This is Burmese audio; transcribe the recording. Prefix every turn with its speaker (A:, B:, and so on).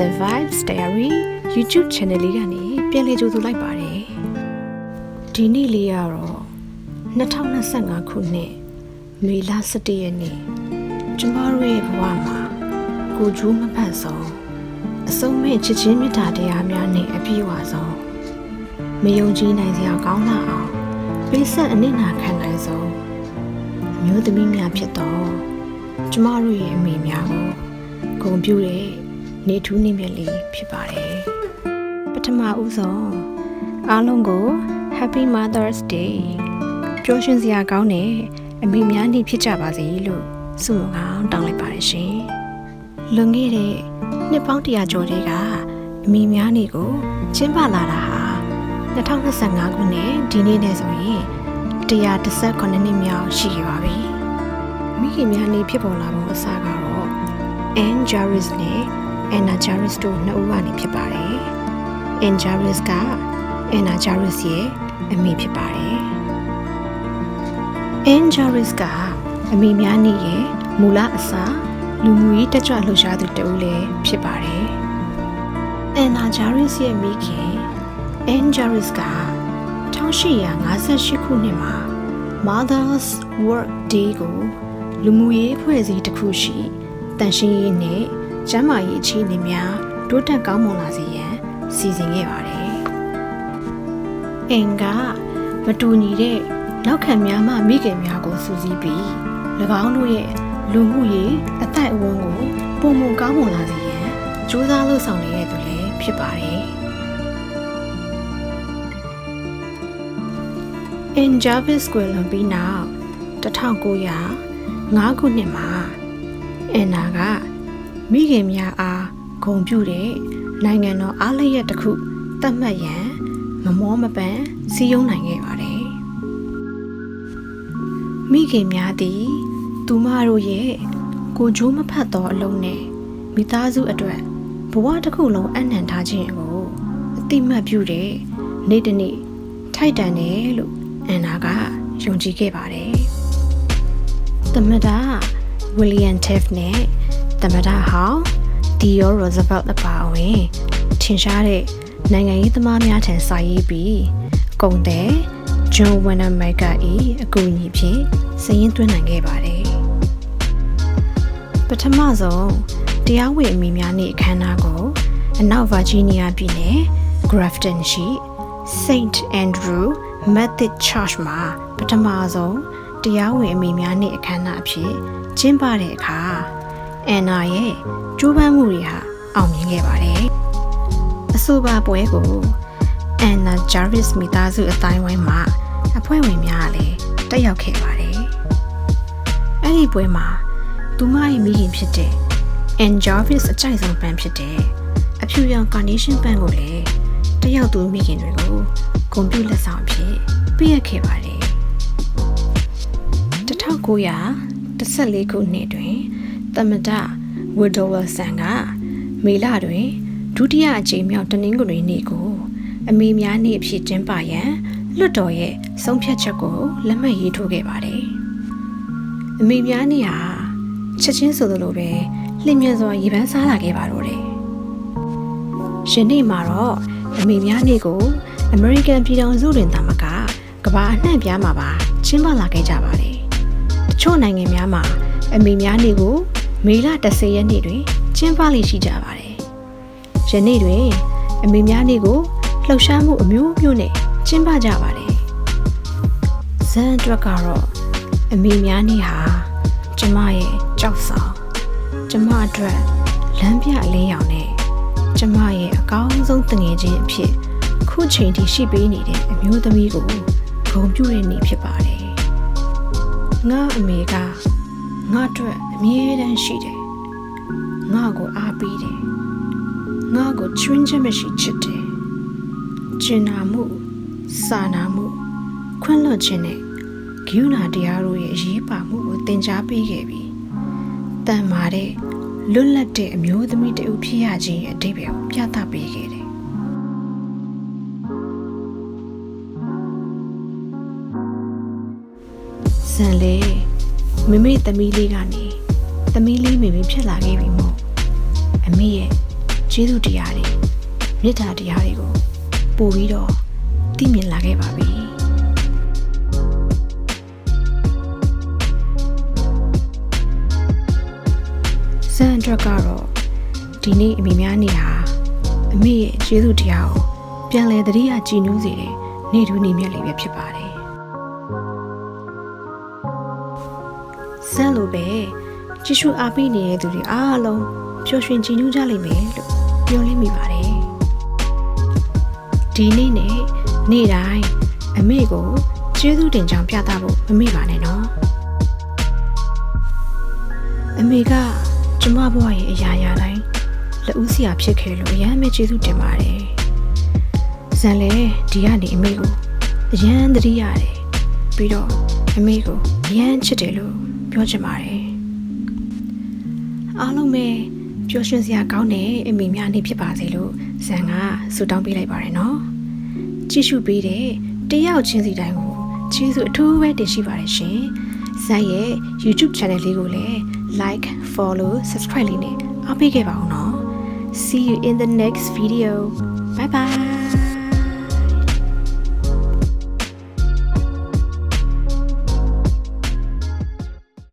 A: Lives Diary YouTube Channel လေးကနေပြန်လည်ကြိုဆိုလိုက်ပါတယ်ဒီနေ့လေးကတော့2025ခုနှစ်မေလ17ရက်နေ့ကျမတို့ရဲ့ဘဝမှာကိုဂျိုးမဖတ်ဆုံးအဆုံးမဲ့ချစ်ချင်းမေတ္တာတရားများနဲ့အပြည့်အဝဆုံးမယုံကြည်နိုင်စရာကောင်းလာအောင်ပေးဆက်အနစ်နာခံနိုင်ဆုံးအမျိုးသမီးများဖြစ်တော့ကျမတို့ရဲ့အမေများကိုဂုဏ်ပြုတဲ့ နေထူးနေမြတ်လေးဖြစ်ပါတယ်ပထမဦးဆုံးအားလုံးကို Happy Mother's Day ပျော်ရွှင်စရာကောင်းတဲ့အမေများနေ့ဖြစ်ကြပါစေလို့ဆုမကောင်းတောင်းလိုက်ပါတယ်ရှင်လွန်ခဲ့တဲ့နှစ်ပေါင်းတရာကျော်တည်းကအမေများနေ့ကိုကျင်းပလာတာဟာ2025ခုနှစ်ဒီနေ့နဲ့ဆိုရင်118နှစ်မြောက်ရှိခဲ့ပါပြီမိခင်များနေ့ဖြစ်ပေါ်လာပုံအစကတော့ Anne Jarvis နဲ့ Anna Jarvis တို့နှစ်ဦးကနေဖြစ်ပါတယ်။ Anne Jarvis က Anna Jarvis ရဲ့အမေဖြစ်ပါတယ်။ Anne Jarvis ကအမေများနေရဲ့မူလအစလူမှုရေးတက်ကြွလှုပ်ရှားသူတဦးလည်းဖြစ်ပါတယ်။ Anna Jarvis ရဲ့မိခင် Anne Jarvis က1858ခုနှစ်မှာ Mother's Work Day ကိုလူမှုရေးအဖွဲ့အစည်းတစ်ခုရှိတန်ရှင်းရေးနဲ့ ကျန်းမာရေးအခြေအနေများတိုးတက်ကောင်းမွန်လာစေရန်စီစဉ်ခဲ့ပါတယ်။အင်ကမတူညီတဲ့နောက်ခံများမှမိခင်များကိုစူးစီးပြီး၎င်းတို့ရဲ့လူမှုရေးအသက်အဝန်းကိုပုံမကောင်းမွန်လာစေရန်ကြိုးစားလှုပ်ဆောင်နေတဲ့သူလည်းဖြစ်ပါတယ်။ In Jarvis ကိုလွန်ပြီးနောက်1905ခုနှစ်မှာအန်နာက မိခင်များအားဂုံပြုတဲ့နိုင်ငံတော်အားလျက်တစ်ခုသတ်မှတ်ရန်မမောမပန်စီယုံနိုင်ခဲ့ပါတယ်မိခင်များသည်သူမတို့ရဲ့ကိုဂျိုးမဖတ်သောအလုံးနဲ့မိသားစုအတွက်ဘဝတစ်ခုလုံးအနံ့ထားခြင်းကိုအတိမတ်ပြုတဲ့နေ့တစ်နေ့ထိုက်တန်တယ်လို့အန်နာကယုံကြည်ခဲ့ပါတယ်သမဒဝီလီယံတက်ဖ်နဲ့ သမဒဟောင်းဒီယိုရိုဇဗတ်အပါအဝင်ထင်ရှားတဲ့နိုင်ငံရေးသမားများထံစာရေးပြီးကုံတဲ့ဂျွန်ဝနမိုက်ကဤအကူအညီဖြင့်စည်ရင်သွင်းနိုင်ခဲ့ပါတယ်ပထမဆုံးတရားဝင်အမိများနေ့အခမ်းအနားကိုအနောက်ဗာဂျီးနီးယားပြည်နယ် Grafton ရှိ Saint Andrew Methodist Church မှာပထမဆုံးတရားဝင်အမိများနေ့အခမ်းအနားအဖြစ်ကျင်းပတဲ့အခါ အန်နာရဲ့ကျိုးပန်းမှုတွေဟာအောင်မြင်ခဲ့ပါတယ်။အဆိုပါပွဲကိုအန်နာဂျာဗစ်မိသားစုအတိုင်းဝိုင်းမှာအဖွဲ့ဝင်များလည်းတက်ရောက်ခဲ့ပါတယ်။အဲ့ဒီပွဲမှာသူမရဲ့မိခင်ဖြစ်တဲ့အန်ဂျာဗစ်အကြိုက်ဆုံးပန်းဖြစ်တဲ့အဖြူရောင်ကာနေရှင်ပန်းကိုလည်းတက်ရောက်သူမိခင်တွေကိုဂုဏ်ပြုလက်ဆောင်အဖြစ်ပေးအပ်ခဲ့ပါတယ်။1914ခုနှစ်တွင် သမဒဝီဒိုဝယ်ဆန်ကမေလတွင်ဒုတိယအကြိမ်မြောက်တနင်္ဂနွေနေ့ကို အမေများနေ့အဖြစ်ကျင်းပရန်လွတ်တော်ရဲ့ဆုံးဖြတ်ချက်ကိုလက်မှတ်ရေးထိုးခဲ့ပါတယ်။အမေများနေ့ဟာချက်ချင်းဆိုသလိုပဲလျင်မြန်စွာရေပန်းစားလာခဲ့ပါတော့တယ်။ယနေ့မှာတော့အမေများနေ့ကို American ပြည်ထောင်စုတွင်သာမကကမ္ဘာအနှံ့ပြားမှာပါကျင်းပလာခဲ့ကြပါတယ်။တချို့နိုင်ငံများမှာအမေများနေ့ကို မေလ10ရက်နေ့တွင်ကျင်းပလိရှိကြပါတယ်။ယနေ့တွင်အမေများနေ့ကိုလှုပ်ရှားမှုအမျိုးမျိုးနဲ့ကျင်းပကြပါတယ်။ဇန်အတွက်ကတော့အမေများနေ့ဟာကျမရဲ့ကြောက်ဆောင်ကျမအတွက်လမ်းပြအလင်းရောင်နဲ့ကျမရဲ့အကောင်းဆုံးတငယ်ချင်းအဖြစ်ခုချိန်ထိရှိပေးနေတဲ့အမျိုးသမီးကိုဂုဏ်ပြုတဲ့နေ့ဖြစ်ပါတယ်။ငါအမေက ငါအတွက်အမြဲတမ်းရှိတယ်ငါကိုအားပေးတယ်ငါကိုချွင်းချက်မရှိချစ်တယ်ကျင်နာမှုစာနာမှုခွင့်လွှတ်ခြင်းနဲ့ဂိူနာတရားတို့ရဲ့အရေးပါမှုကိုသင်ကြားပေးခဲ့ပြီးတန်မာတဲ့လွတ်လပ်တဲ့အမျိုးသမီးတဦးဖြစ်ရခြင်းရဲ့အဓိပ္ပာယ်ကိုပြသပေးခဲ့တယ်ဇန်လေ မမေသမီးလေးကနေသမီးလေးမေမေဖြစ်လာခဲ့ပြီမို့အမေရဲ့ကျေးဇူးတရားတွေမေတ္တာတရားတွေကိုပို့ပြီးတော့သိမြင်လာခဲ့ပါပြီ။စံအတွက်ကတော့ဒီနေ့အမိများနေဟာအမေရဲ့ကျေးဇူးတရားကိုပြန်လည်သတိရကြည်နူးစေတဲ့နေ့ထူးနေ့မြတ်လေးပဲဖြစ်ပါတယ်။ စံလိုပဲကြည့်ရှုအားပေးနေတဲ့သူတွေအားလုံးပျော်ရွှင်ကြည်နူးကြလိမ့်မယ်လို့ပြောလိမ့်မိပါတယ်။ဒီနေ့နဲ့နေ့တိုင်းအမေကိုကျေးဇူးတင်ကြောင်းပြသဖို့မမေ့ပါနဲ့နော်။အမေကကျမဘဝရဲ့အရာရာတိုင်းလက်ဦးစရာဖြစ်ခဲ့လို့အရန်ပဲကျေးဇူးတင်ပါတယ်။ဇန်လေဒီကနေအမေကိုအရန်သတိရတယ်။ပြီးတော့အမေကိုအရန်ချစ်တယ်လို့ ပြောချင်ပါတယ်။အားလုံးပဲပျော်ရွှင်စရာကောင်းတဲ့အမေများနေ့ဖြစ်ပါစေလို့ဇန်ကဆုတောင်းပေးလိုက်ပါတယ်နော်။ကြည့်ရှုပေးတဲ့တယောက်ချင်းစီတိုင်းကိုကျေးဇူးအထူးပဲတင်ရှိပါတယ်ရှင်။ဇန်ရဲ့ YouTube channel လေးကိုလည်း like, follow, subscribe လေးနဲ့အားပေးခဲ့ပါအောင်နော်။ See you in the next video. Bye bye.